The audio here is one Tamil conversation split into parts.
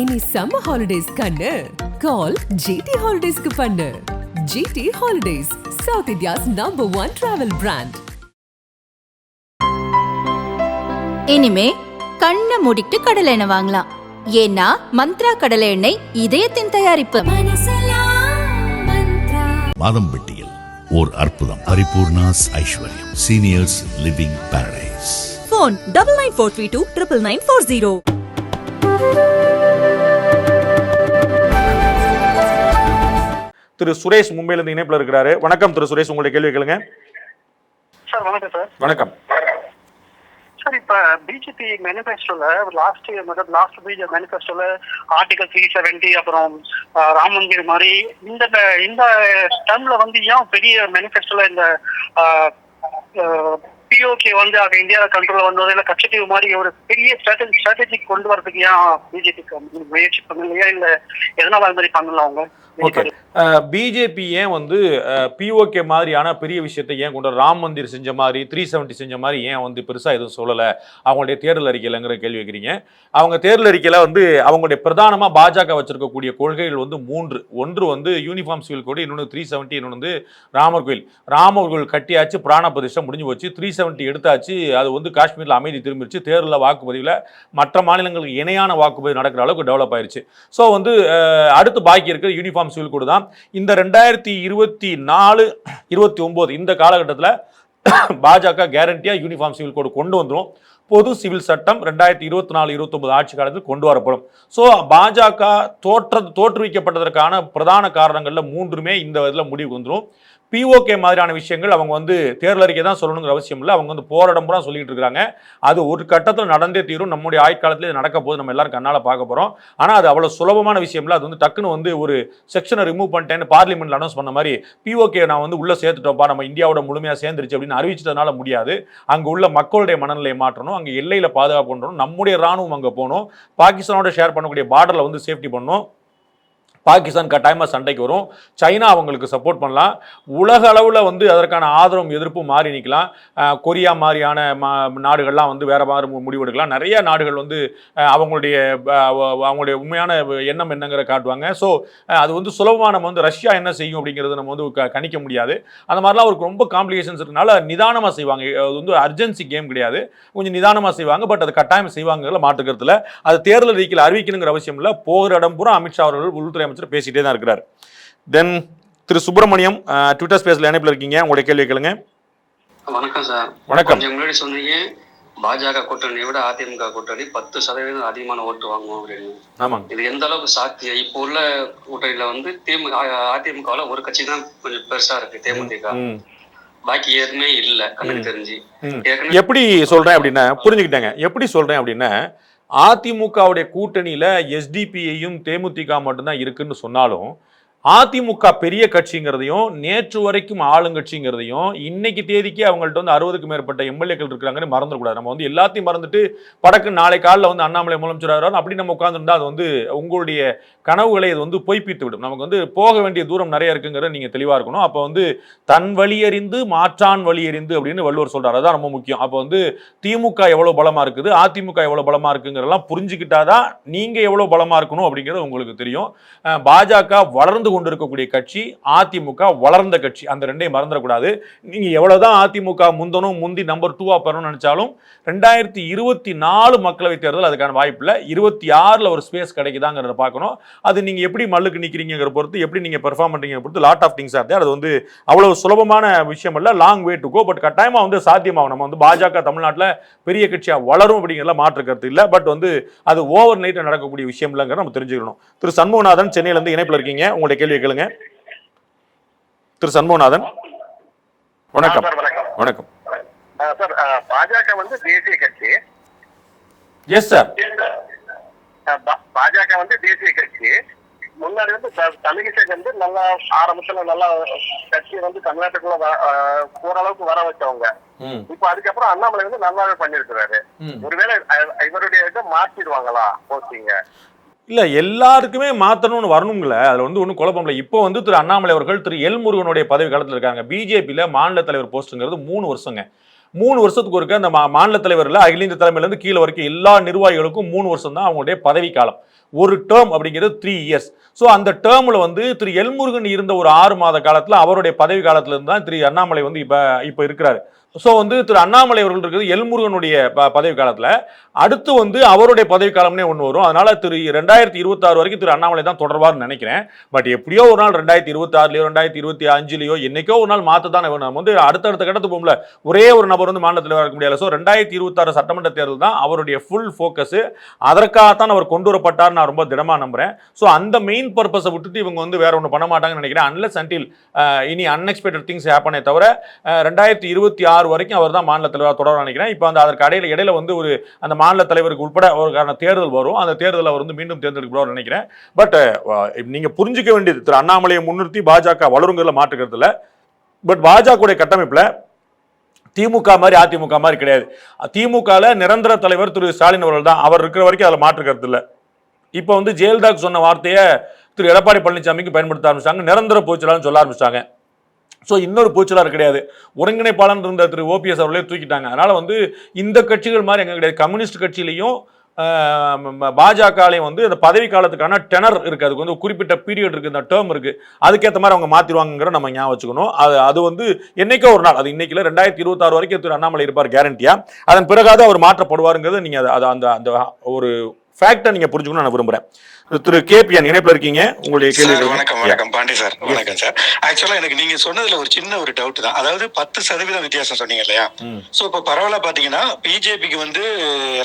இனி சம்மர் ஹாலிடேஸ் கண்ணு. கால் ஜிடி ஹாலிடேஸ்க்கு பண்ணு. GT Holidays South India's number one travel brand இனிமே கண்ணை மூடிட்டு கடலை எண்ணெய் வாங்கலாம். ஏன்னா மந்த்ரா கடலை எண்ணெய் இதயத்தின் தயாரிப்பு. மாதம்பட்டியில் ஓர் அற்புதம். Paripoorna's Aishwaryam. Seniors living paradise phone double nine four three two triple nine four zero. Thiru Suresh மும்பையில இருந்து இணைப்புல இருக்கிறாரு. வணக்கம் திரு சுரேஷ் உங்களுடைய கேள்வி கேளுங்க. சார் வணக்கம் சார். வணக்கம். சார் இப்ப பிஜேபி மேனிஃபெஸ்டோல லாஸ்ட் மதம் லாஸ்ட் பிஜே மேனிஃபெஸ்டோல ஆர்டிகல் த்ரீ செவன்டி அப்புறம் ராம் மந்திர் மாதிரி இந்த இந்த டேர்ம்ல வந்து ஏன் பெரிய மேனிஃபெஸ்டோல இந்த பிஓகே வந்து அங்க இந்தியாவில் கண்ட்ரோல் வந்தது இல்ல கட்சித்தீவு மாதிரி ஒரு பெரிய ஸ்ட்ராட்டஜி ஸ்ட்ராட்டஜி கொண்டு வரதுக்கு ஏன் பிஜேபிக்கு முயற்சி பண்ணலையா? இல்ல எதனால அது மாதிரி பண்ணல அவங்க? ஓகே பிஜேபி ஏன் வந்து பிஓகே மாதிரியான பெரிய விஷயத்தை ஏன் கொண்டு ராம் மந்திர் செஞ்ச மாதிரி த்ரீ செவன்ட்டி செஞ்ச மாதிரி ஏன் வந்து பெருசாக எதுவும் சொல்லலை? அவங்களுடைய தேர்தல் அறிக்கையிலங்கிற கேள்வி வைக்கிறீங்க அவங்க தேர்தல் அறிக்கையில் வந்து அவங்களுடைய பிரதானமாக பாஜக வச்சிருக்கக்கூடிய கொள்கைகள் வந்து மூன்று. ஒன்று வந்து யூனிஃபார்ம் சிவில் கோடு இன்னொன்று த்ரீ செவன்ட்டி இன்னொன்று வந்து ராமர் கோயில். ராமர் கோயில் கட்டியாச்சு பிராண பிரதிஷ்டை முடிஞ்சு போச்சு. த்ரீ செவன்ட்டி எடுத்தாச்சு அது வந்து காஷ்மீரில் அமைதி திரும்பிடுச்சு தேர்தலில் வாக்குப்பதிவில் மற்ற மாநிலங்களுக்கு இணையான வாக்குப்பதிவு நடக்கிற அளவுக்கு டெவலப் ஆயிடுச்சு ஸோ வந்து அடுத்து பாக்கி இருக்கிற யூனிஃபார்ம் சிவில் கோடு தான். இந்த ரெண்டாயிரத்தி இருபத்தி நாலு இருபத்தி ஒம்பது இந்த காலகட்டத்தில் பாஜக கேரண்டியாக யூனிஃபார்ம் சிவில் கோடு கொண்டு வந்துடும் பொது சிவில் சட்டம் ரெண்டாயிரத்தி இருபத்தி நாலு இருபத்தொன்பது ஆட்சி காலத்தில் கொண்டு வரப்படும். ஸோ பாஜக தோற்ற தோற்றுவிக்கப்பட்டதற்கான பிரதான காரணங்களில் மூன்றுமே இந்த இதில் முடிவுக்கு வந்துடும் பிஓகே மாதிரியான விஷயங்கள் அவங்க வந்து தேர்தல் அறிக்கை தான் சொல்லணுங்கிற அவசியம் இல்லை. அவங்க வந்து போராடம் பூரா சொல்லிட்டு இருக்காங்க. அது ஒரு கட்டத்தில் நடந்தே தீரும். நம்முடைய ஆயுட்காலத்தில் இது நடக்க போது நம்ம எல்லாரும் கண்ணால் பார்க்க போகிறோம் ஆனால் அது அவ்வளோ சுலபமான விஷயம் இல்லை. அது வந்து டக்குன்னு வந்து ஒரு செக்ஷனை ரிமூவ் பண்ணிட்டேன்னு பார்லிமெண்ட்ல அனௌன்ஸ் பண்ண மாதிரி பிஓகே நான் வந்து உள்ளே சேர்த்துட்டோம்ப்பா. நம்ம இந்தியாவோட முழுமையாக சேர்ந்துருச்சு அப்படின்னு அறிவிச்சதுனால முடியாது. அங்கே உள்ள மக்களுடைய மனநிலையை மாற்றணும். அங்கே எல்லையில் பாதுகாப்பு பண்ணணும் நம்முடைய ராணுவம் அங்கே போகணும். பாகிஸ்தானோட ஷேர் பண்ணக்கூடிய பார்டரில் வந்து சேஃப்டி பண்ணணும். பாகிஸ்தான் கட்டாயமாக சண்டைக்கு வரும். சைனா அவங்களுக்கு சப்போர்ட் பண்ணலாம். உலக அளவில் வந்து அதற்கான ஆதரவும் எதிர்ப்பும் மாறி நிற்கலாம் கொரியா மாதிரியான மா நாடுகள்லாம் வந்து வேறு மாதிரி முடிவெடுக்கலாம் நிறைய நாடுகள் வந்து அவங்களுடைய அவங்களுடைய உண்மையான எண்ணம் என்னங்கிற காட்டுவாங்க. ஸோ அது வந்து சுலபமாக நம்ம வந்து ரஷ்யா என்ன செய்யும் அப்படிங்கிறது நம்ம வந்து க- கணிக்க முடியாது. அந்த மாதிரிலாம் அவருக்கு ரொம்ப காம்ப்ளிகேஷன்ஸ் இருக்கனால நிதானமாக செய்வாங்க. அது வந்து அர்ஜென்சி கேம் கிடையாது. கொஞ்சம் நிதானமாக செய்வாங்க. பட் அது கட்டாயம் செய்வாங்கிறதுல மாற்றுக்கிறதுல அது தேர்தல் அறிக்கையில் அறிவிக்கணுங்கிற அவசியம் இல்லை. போகிற இடம் பூரா அமித்ஷா அவர்கள் உள்துறை அமைச்சர் பேசிட்டே தான் இருக்கிறார். தென் திரு சுப்பிரமணியம் ட்விட்டர் ஸ்பேஸில் இணைப்பில் இருக்கீங்க. உங்களுடைய கேள்வி கேளுங்க. வணக்கம் சார். வணக்கம். கொஞ்சம் முன்னாடி சொன்னீங்க பாஜக கூட்டணியை விட அதிமுக கூட்டணி பத்து சதவீதம் அதிகமான ஓட்டு வாங்குவோம் அப்படின்னு. ஆமாங்க. இது எந்த அளவுக்கு சாத்தியம்? இப்போ உள்ள கூட்டணியில வந்து திமுக அதிமுகவில் ஒரு கட்சி தான் கொஞ்சம் பெருசா இருக்கு தேமுதிக. பாக்கி எதுவுமே இல்ல கண்ணுக்கு தெரிஞ்சு. எப்படி சொல்றேன் அப்படின்னா புரிஞ்சுக்கிட்டேங்க. எப்படி சொல்றேன் அப்படின்னா அதிமுகவுடைய கூட்டணியில் எஸ்டிபிஐயும் தேமுதிக மட்டும்தான் இருக்குன்னு சொன்னாலும் அதிமுக பெரிய கட்சிங்கிறதையும் நேற்று வரைக்கும் ஆளுங்கட்சிங்கிறதையும் இன்னைக்கு தேதிக்கு அவங்கள்ட்ட வந்து அறுபதுக்கு மேற்பட்ட எம்எல்ஏக்கள் இருக்கிறாங்கன்னு மறந்துடக்கூடாது. நம்ம வந்து எல்லாத்தையும் மறந்துட்டு படக்கு நாளை காலில் வந்து அண்ணாமலை முதலமைச்சராக அப்படி நம்ம உட்காந்துருந்தா அது வந்து உங்களுடைய கனவுகளை இது வந்து பொய்ப்பித்து விடும். நமக்கு வந்து போக வேண்டிய தூரம் நிறைய இருக்குங்கிறத நீங்கள் தெளிவாக இருக்கணும். அப்போ வந்து தன் வழியறிந்து மாற்றான் வழியறிந்து அப்படின்னு வள்ளுவர் சொல்கிறார் அதுதான் ரொம்ப முக்கியம். அப்போ வந்து திமுக எவ்வளோ பலமாக இருக்குது அதிமுக எவ்வளோ பலமாக இருக்குங்கிறதெல்லாம் புரிஞ்சுக்கிட்டாதான் நீங்கள் எவ்வளோ பலமாக இருக்கணும் அப்படிங்கிறது உங்களுக்கு தெரியும். பாஜக வளர்ந்து கொண்டிருக்கக்கூடிய கட்சி அதிமுக வளர்ந்த கட்சி. அந்த ரெண்டையும் மறந்துடக்கூடாது. நீங்க எவ்வளவுதான் அதிமுக முந்தனும் முந்தி நம்பர் டூவா பெறணும்னு நினைச்சாலும் ரெண்டாயிரத்தி இருபத்தி நாலு மக்களவைத் தேர்தல் அதுக்கான வாய்ப்பு இல்லை. இருபத்தி ஆறுல ஒரு ஸ்பேஸ் கிடைக்குதாங்கிறத பார்க்கணும். அது நீங்க எப்படி மல்லுக்கு நிக்கிறீங்கிற பொறுத்து எப்படி நீங்க பெர்ஃபார்ம் பண்றீங்க பொறுத்து லாட் ஆஃப் திங்ஸ் ஆர் அது வந்து அவ்வளவு சுலபமான விஷயம் இல்லை. Long way to go but கட்டாயமா வந்து சாத்தியமாகும். நம்ம வந்து பாஜக தமிழ்நாட்டில் பெரிய கட்சியாக வளரும் அப்படிங்கிறத மாற்று கருத்து இல்லை. பட் வந்து அது ஓவர் நைட்டில் நடக்கக்கூடிய விஷயம் இல்லைங்கிற நம்ம தெரிஞ்சுக்கணும். திரு சண்முகநாதன் சென்னையிலேருந்து இணைப்பில் இருக்கீங்க. உங்களுடைய கேள்வியை கேளுங்க. திரு சண்முகநாதன் வணக்கம். வணக்கம். வணக்கம். சார் பாஜக வந்து தேசிய கட்சி. Yes sir. பாஜக வந்து தேசிய கட்சி. முன்னாடி வந்து தமிழிசை வந்து நல்லா ஆரம்பத்துல நல்லா கட்சி வந்து தமிழ்நாட்டுக்குள்ள ஓரளவுக்கு வர வச்சவங்க. இப்ப அதுக்கப்புறம் அண்ணாமலை வந்து நல்லாவே பண்ணிருக்கிறாரு. ஒருவேளை இவருடைய இதை மாத்திடுவாங்களா போஸ்டிங்க? இல்லை எல்லாருக்குமே மாற்றணும்னு வரணுங்கள அதில் வந்து ஒன்றும் குழப்பம் இல்லை. இப்போ வந்து திரு அண்ணாமலை அவர்கள் திரு எல் முருகனுடைய பதவி காலத்தில் இருக்காங்க. பிஜேபியில் மாநில தலைவர் போஸ்ட்டுங்கிறது மூணு வருஷங்க. மூணு வருஷத்துக்கு ஒருக்க அந்த மா- மாநில தலைவரில் அகில இந்திய தலைமையிலேருந்து கீழே வரைக்கும் எல்லா நிர்வாகிகளுக்கும் மூணு வருஷம் தான் அவங்களுடைய பதவி காலம். ஒரு டேர்ம் அப்படிங்கிறது த்ரீ இயர்ஸ் ஸோ அந்த டேர்மில் வந்து திரு எல்முருகன் இருந்த ஒரு ஆறு மாத காலத்தில் அவருடைய பதவி காலத்துல இருந்து தான் திரு அண்ணாமலை வந்து இப்போ இப்போ இருக்கிறாரு. ஸோ வந்து திரு அண்ணாமலை அவர்கள் இருக்கிறது எல்முருகனுடைய ப- பதவி காலத்தில். அடுத்து வந்து அவருடைய பதவி காலம்னே ஒன்று வரும். அதனால் திரு ரெண்டாயிரத்தி இருபத்தாறு வரைக்கும் திரு அண்ணாமலை தான் தொடர்வார்னு நினைக்கிறேன். பட் எப்படியோ ஒரு நாள் ரெண்டாயிரத்தி இருபத்தாறுலையோ ரெண்டாயிரத்தி இருபத்தி அஞ்சுலையோ என்னைக்கோ ஒரு நாள் மாற்ற தான் வேணும். நம்ம வந்து அடுத்தடுத்த கட்டத்துக்கு போகல ஒரே ஒரு நபர் வந்து மாநில தலைவராக இருக்க முடியாது ஸோ ரெண்டாயிரத்தி இருபத்தாறு சட்டமன்ற தேர்தல் தான் அவருடைய ஃபுல் ஃபோக்கஸ் அதற்காகத்தான் அவர் கொண்டு வரப்பட்டார் நான் ரொம்ப திடமாக நம்புகிறேன் ஸோ அந்த மெயின் பர்பஸை விட்டுட்டு இவங்க வந்து வேற ஒன்று பண்ண மாட்டாங்கன்னு நினைக்கிறேன். அன்லஸ் அன்டில் இனி அன்எக்ஸ்பெக்டட் திங்ஸ் ஹேப்பனே தவிர ரெண்டாயிரத்தி இருபத்தி ஆறு வரைக்கும் அவர் தான் மாநில தலைவராக தொடர நினைக்கிறேன். இப்போ அந்த அதற்கு இடையில இடையில வந்து ஒரு அந்த மாநில தலைவருக்கு உட்பட ஒரு தேர்தல் வரும். அந்த தேர்தலில் அவர் வந்து மீண்டும் தேர்ந்தெடுக்கப்படுவார் நினைக்கிறேன். பட் நீங்கள் புரிஞ்சுக்க வேண்டியது திரு அண்ணாமலையை முன்னிறுத்தி பாஜக வளருங்கிறதுல மாற்றுக்கிறதுல பட் பாஜகவுடைய கட்டமைப்பில் திமுக மாதிரி அதிமுக மாதிரி கிடையாது. திமுகவில் நிரந்தர தலைவர் திரு ஸ்டாலின் அவர்கள் தான். அவர் இருக்கிற வரைக்கும் அதில் மாற்றுக்கிறது இல்லை இப்போ வந்து ஜெயலலிதாவுக்கு சொன்ன வார்த்தையை திரு எடப்பாடி பழனிசாமிக்கு பயன்படுத்த ஆரம்பிச்சாங்க. நிரந்தர போச்சலான்னு சொல்ல ஆரம்பிச்சிட்டாங்க ஸோ இன்னொரு பொதுச்செயலாளர் கிடையாது. ஒருங்கிணைப்பாளர் இருந்த திரு ஓபிஎஸ் அவர்களே தூக்கிட்டாங்க. அதனால் வந்து இந்த கட்சிகள் மாதிரி எங்கே கிடையாது. கம்யூனிஸ்ட் கட்சியிலையும் பாஜகலையும் வந்து அந்த பதவி காலத்துக்கான டெனர் இருக்குது அதுக்கு வந்து குறிப்பிட்ட பீரியட் இருக்குது இந்த டேர்ம் இருக்குது அதுக்கேற்ற மாதிரி அவங்க மாற்றிடுவாங்கிற நம்ம ஞாபகம் வச்சுக்கணும். அது அது வந்து என்னைக்கோ ஒரு நாள். அது இன்னைக்குல ரெண்டாயிரத்தி இருபத்தாறு வரைக்கும் திரு அண்ணாமலை இருப்பார் கேரண்டியாக அதன் பிறகாவது அவர் மாற்றப்படுவாருங்கிறது நீங்கள் அதை அந்த அந்த ஒரு ஃபேக்டை நீங்க புரிஞ்சுக்கணும்னு நான் விரும்புறேன். திரு கேபிஎன் இணைப்புல இருக்கீங்க. உங்களுடைய கேள்வி வணக்கம் வணக்கம். பாண்டி சார் வணக்கம் சார். ஆக்சுவலா எனக்கு நீங்க சொன்னதுல ஒரு சின்ன ஒரு டவுட் தான். அதாவது பத்து சதவீதம் வித்தியாசம் சொன்னீங்க இல்லையா. சோ இப்ப பரவாயில்ல பாத்தீங்கன்னா பிஜேபிக்கு வந்து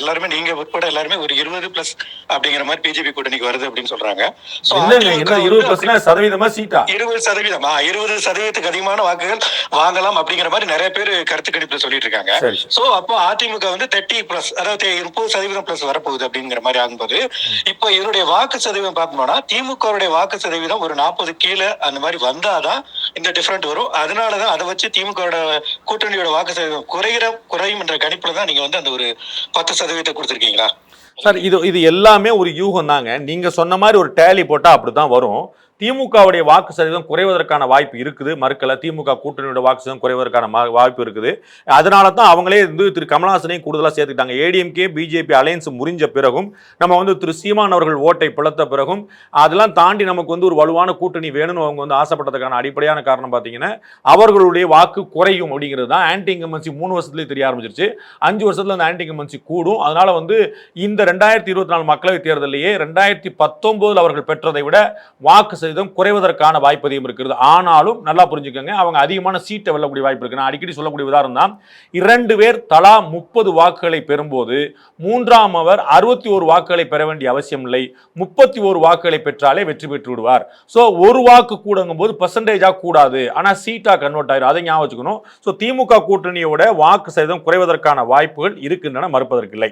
எல்லாருமே நீங்க உட்பட எல்லாருமே ஒரு இருபது பிளஸ் அப்படிங்கிற மாதிரி பிஜேபி கூட்டணிக்கு வருது அப்படின்னு சொல்றாங்க. இருபது சதவீதமா சீட்டா இருபது சதவீதம். ஆ, இருபது சதவீதத்துக்கு அதிகமான வாக்குகள் வாங்கலாம் அப்படிங்கிற மாதிரி நிறைய பேர் கருத்து கணிப்புல சொல்லிட்டு இருக்காங்க. சோ அப்போ அதிமுக வந்து தேர்ட்டி பிளஸ் அதாவது முப்பது சதவீதம் பிளஸ் வரப்போகுது அப்படிங்கிற மாதிரி என்பது இப்போ இதனுடைய வாக்கு சதவீதம் பார்க்கணும்னா திமுகவுடைய வாக்கு சதவீதம் ஒரு நாற்பது கீழே அந்த மாதிரி வந்தாதான் இந்த டிஃபரெண்ட் வரும். அதனாலதான் அதை வச்சு திமுகவோட கூட்டணியோட வாக்கு சதவீதம் குறைகிற குறையும் என்ற கணிப்புல தான் நீங்க வந்து அந்த ஒரு பத்து சதவீதத்தை கொடுத்துருக்கீங்களா? சார் இது இது எல்லாமே ஒரு யூகம் தாங்க நீங்க சொன்ன மாதிரி ஒரு டேலி போட்டா அப்படிதான் வரும். திமுகவுடைய வாக்கு சதவீதம் குறைவதற்கான வாய்ப்பு இருக்குது. மறுக்கல திமுக கூட்டணியோட வாக்கு சதவீதம் குறைவதற்கான வாய்ப்பு இருக்குது. அதனால தான் அவங்களே வந்து திரு கமல்ஹாசனையும் கூடுதலாக சேர்த்துக்கிட்டாங்க. ஏடிஎம்கே பிஜேபி அலையன்ஸ் முறிஞ்ச பிறகும் நம்ம வந்து திரு சீமான் அவர்கள் ஓட்டை பிளத்த பிறகும் அதெல்லாம் தாண்டி நமக்கு வந்து ஒரு வலுவான கூட்டணி வேணும்னு அவங்க வந்து ஆசைப்பட்டதுக்கான அடிப்படையான காரணம் பார்த்தீங்கன்னா அவர்களுடைய வாக்கு குறையும் அப்படிங்கிறது தான். ஆன்டி இன்கமன்சி மூணு வருஷத்துலேயே தெரிய ஆரம்பிச்சிருச்சு. அஞ்சு வருஷத்துல அந்த ஆன்டி இன்கமன்சி கூடும். அதனால வந்து இந்த ரெண்டாயிரத்தி இருபத்தி நாலு மக்களவைத் தேர்தலையே ரெண்டாயிரத்தி பத்தொன்பதுல அவர்கள் பெற்றதை விட வாக்கு சதவீதம் குறைவதற்கான வாய்ப்பு அதிகம் இருக்கிறது ஆனாலும் நல்லா புரிஞ்சுக்கோங்க அவங்க அதிகமான சீட்டை வெல்லக்கூடிய வாய்ப்பு இருக்கு. நான் அடிக்கடி சொல்லக்கூடிய உதாரணம் தான் இரண்டு பேர் தலா முப்பது வாக்குகளை பெறும்போது மூன்றாம் அவர் அறுபத்தி ஒரு வாக்குகளை பெற வேண்டிய அவசியம் இல்லை. முப்பத்தி ஒரு வாக்குகளை பெற்றாலே வெற்றி பெற்று விடுவார். ஸோ ஒரு வாக்கு கூடங்கும் போது பர்சன்டேஜாக கூடாது. ஆனால் சீட்டாக கன்வெர்ட் ஆயிரும். அதை ஞாபகம் வச்சுக்கணும். ஸோ திமுக கூட்டணியோட வாக்கு சதவீதம் குறைவதற்கான வாய்ப்புகள் இருக்கின்றன மறுப்பதற்கில்லை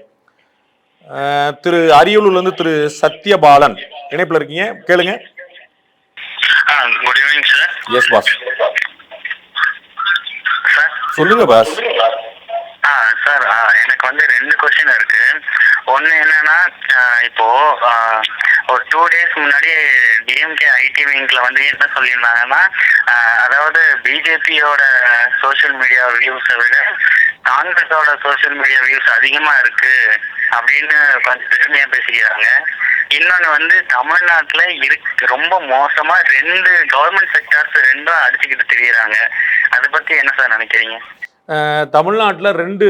திரு அரியலூர்லேருந்து திரு சத்யபாலன் இணைப்பில் இருக்கீங்க. கேளுங்க. Good evening sir yes boss sir சொல்லுங்க பாஸ் ஆ சார் எனக்கு வந்து ரெண்டு கொஸ்டின் இருக்கு. ஒன்று என்னன்னா இப்போ ஒரு டூ டேஸ் முன்னாடி டிஎம்கே ஐடி விங்க்ல வந்து என்ன சொல்லியிருந்தாங்கன்னா அதாவது பிஜேபியோட சோஷியல் மீடியா வியூஸை விட காங்கிரஸோட சோஷியல் மீடியா வியூஸ் அதிகமா இருக்கு அப்படின்னு கொஞ்சம் பெருமையா பேசிக்கிறாங்க. இன்னொன்னு வந்து தமிழ்நாட்டுல இருக்கு ரொம்ப மோசமா ரெண்டு கவர்மெண்ட் செக்டார்ஸ் ரெண்டும் அடிச்சுக்கிட்டு தெரியுறாங்க. அதை பத்தி என்ன சார் நினைக்கிறீங்க? தமிழ்நாட்டில் ரெண்டு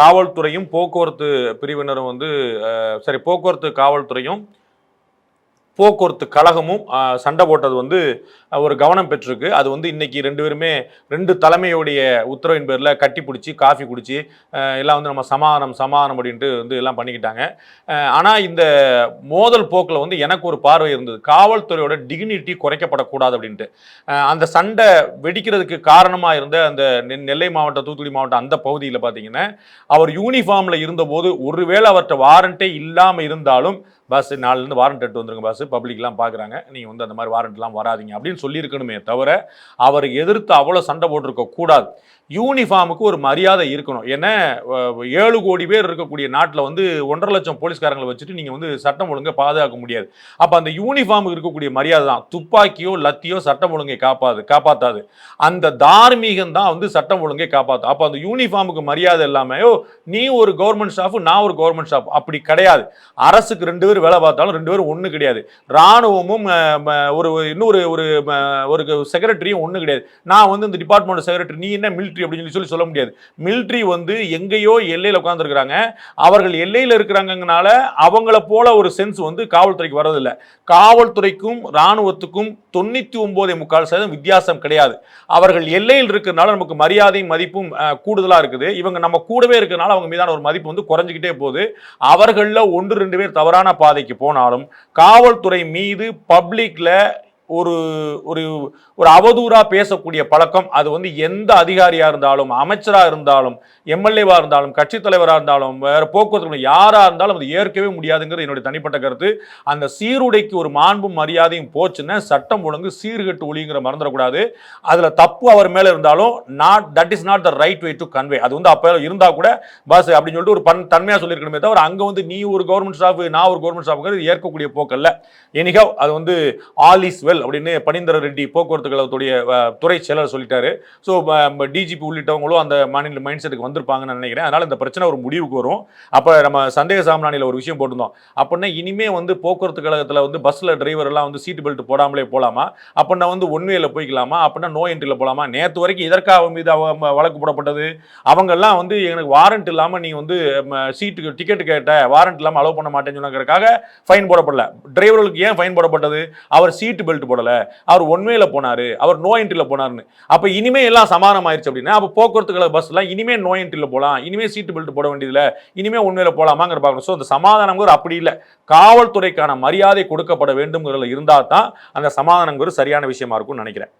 காவல்துறையும் போக்குவரத்து பிரிவினரும் வந்து சரி போக்குவரத்து காவல்துறையும் போக்குவரத்து கழகமும் சண்டை போட்டது வந்து ஒரு கவனம் பெற்றிருக்கு. அது வந்து இன்னைக்கு ரெண்டு பேருமே ரெண்டு தலைமையுடைய உத்தரவின் பேரில் கட்டி பிடிச்சி காஃபி குடிச்சு எல்லாம் வந்து நம்ம சமாதானம் சமாதானம் அப்படின்ட்டு வந்து எல்லாம் பண்ணிக்கிட்டாங்க. ஆனால் இந்த மோதல் போக்கில் வந்து எனக்கு ஒரு பார்வை இருந்தது. காவல்துறையோட டிக்னிட்டி குறைக்கப்படக்கூடாது அப்படின்ட்டு. அந்த சண்டை வெடிக்கிறதுக்கு காரணமாக இருந்த அந்த நெ- நெல்லை மாவட்டம் தூத்துக்குடி மாவட்டம் அந்த பகுதியில் பார்த்தீங்கன்னா அவர் யூனிஃபார்மில் இருந்தபோது ஒருவேளை அவர்கிட்ட வாரண்டே இல்லாமல் இருந்தாலும் பாஸ் நாலுலேருந்து வாரண்ட் எடுத்து வந்துருங்க பாஸ். பப்ளிக்லாம் பார்க்குறாங்க நீங்கள் வந்து அந்த மாதிரி வாரண்ட்லாம் வராதீங்க. அப்படின்னு சொல்லியிருக்கணுமே தவிர அவர் எதிர்த்து அவ்வளோ சண்டை போட்டிருக்க கூடாது யூனிஃபார்முக்கு ஒரு மரியாதை இருக்கணும். ஏன்னா ஏழு கோடி பேர் இருக்கக்கூடிய நாட்டில் வந்து ஒன்றரை லட்சம் போலீஸ்காரங்களை வச்சுட்டு நீங்கள் வந்து சட்டம் ஒழுங்கை பாதுகாக்க முடியாது. அப்போ அந்த யூனிஃபார்முக்கு இருக்கக்கூடிய மரியாதை தான். துப்பாக்கியோ லத்தியோ சட்டம் ஒழுங்கை காப்பாது காப்பாற்றாது அந்த தார்மீகம் தான் வந்து சட்டம் ஒழுங்கை காப்பாற்றும் அப்போ அந்த யூனிஃபார்முக்கு மரியாதை இல்லாமையோ நீ ஒரு கவர்மெண்ட் ஸ்டாஃப் நான் ஒரு கவர்மெண்ட் ஸ்டாஃப் அப்படி கிடையாது. அரசுக்கு ரெண்டு பேர் வேலை பார்த்தாலும் ரெண்டு பேரும் ஒன்று கிடையாது. ராணுவமும் ஒரு இன்னொரு ஒரு ஒரு செக்ரட்டரியும் ஒன்று கிடையாது. நான் வந்து இந்த டிபார்ட்மெண்ட் செக்ரட்டரி நீ என்ன மிலிட்ரி அப்படின்னு சொல்லி சொல்ல முடியாது. மிலிட்ரி வந்து எங்கேயோ எல்லையில் உட்காந்துருக்குறாங்க அவர்கள் எல்லையில் இருக்கிறாங்கனால அவங்கள போல ஒரு சென்ஸ் வந்து காவல்துறைக்கு வரதில்லை காவல்துறைக்கும் ராணுவத்துக்கும் தொண்ணூற்றி ஒம்போதே முக்கால் சதவீதம் வித்தியாசம் கிடையாது. அவர்கள் எல்லையில் இருக்கிறனால நமக்கு மரியாதையும் மதிப்பும் கூடுதலாக இருக்குது. இவங்க நம்ம கூடவே இருக்கிறனால அவங்க மீதான ஒரு மதிப்பு வந்து குறைஞ்சிக்கிட்டே போகுது. அவர்களில் ஒன்று ரெண்டு பேர் தவறான பாதைக்கு போனாலும் காவல்துறை மீது பப்ளிக்கில் ஒரு ஒரு ஒரு அவதூறாக பேசக்கூடிய பழக்கம். அது வந்து எந்த அதிகாரியாக இருந்தாலும் அமைச்சராக இருந்தாலும் எம்எல்ஏவாக இருந்தாலும் கட்சித் தலைவராக இருந்தாலும் வேறு போக்குவரத்து யாராக இருந்தாலும் அது ஏற்கவே முடியாதுங்கிறது என்னுடைய தனிப்பட்ட கருத்து. அந்த சீருடைக்கு ஒரு மாண்பும் மரியாதையும் போச்சுன்னா சட்டம் ஒழுங்கு சீர்கெட்டு ஒளிங்கிற மறந்துடக்கூடாது. அதில் தப்பு அவர் மேலே இருந்தாலும் not that is not the right way to convey அது வந்து அப்போ இருந்தால் கூட பஸ் அப்படின்னு சொல்லிட்டு ஒரு பன் தன்மையாக சொல்லியிருக்கணுமே தவிர அங்கே வந்து நீ ஒரு கவர்மெண்ட் ஸ்டாஃப் நான் ஒரு கவர்மெண்ட் ஸ்டாஃப்ங்கிறது ஏற்கக்கூடிய போக்கல்ல எனிகவ் அது வந்து ஆல் இஸ் வெல் அப்படின்னு பனீந்தர ரெட்டி போக்குவரத்து கழகத்துடைய துறை செயலர் சொல்லிட்டாரு. ஸோ டிஜிபி உள்ளிட்டவங்களும் அந்த மாநில மைண்ட் செட்டுக்கு வந்திருப்பாங்கன்னு நினைக்கிறேன். அதனால இந்த பிரச்சனை ஒரு முடிவுக்கு வரும். அப்போ நம்ம சந்தேக சாமனானியில் ஒரு விஷயம் போட்டிருந்தோம். அப்படின்னா இனிமே வந்து போக்குவரத்து கழகத்தில் வந்து பஸ்ஸில் டிரைவர் எல்லாம் வந்து சீட் பெல்ட் போடாமலே போகலாமா அப்படின்னா வந்து ஒன்வேல போய்க்கலாமா? அப்படின்னா நோ என்ட்ரியில் போகலாமா நேற்று வரைக்கும் எதற்காக அவன் மீது அவங்க வழக்கு போடப்பட்டது? அவங்கெல்லாம் வந்து எனக்கு வாரண்ட் இல்லாமல் நீ வந்து சீட்டுக்கு டிக்கெட் கேட்ட வாரண்ட் இல்லாமல் அலோவ் பண்ண மாட்டேன்னு சொன்னதுக்காக ஃபைன் போடப்படல. டிரைவர்களுக்கு ஏன் ஃபைன் போடப்பட்டது? அவர் சீட் பெல்ட் போடல. அவர் ஒன்வேல போனாரு. அவர் நோ என்ட்ரியில் போனாருன்னு. அப்போ இனிமே எல்லாம் சமானம் ஆயிருச்சு அப்படின்னா அப்போ போக்குவரத்து கழக பஸ்லாம் இனிமே நோ என்ட்ரியில் போகலாம் இனிமே சீட்டு பெல்ட் போட வேண்டியதில்ல. இனிமே ஒன்வேல போகலாமாங்கிற பார்க்கணும். ஸோ அந்த சமாதானங்கிறது அப்படி இல்லை. காவல்துறைக்கான மரியாதை கொடுக்கப்பட வேண்டும்ங்கிறதுல இருந்தால் தான் அந்த சமாதானங்கிறது சரியான விஷயமா இருக்கும்னு நினைக்கிறேன்.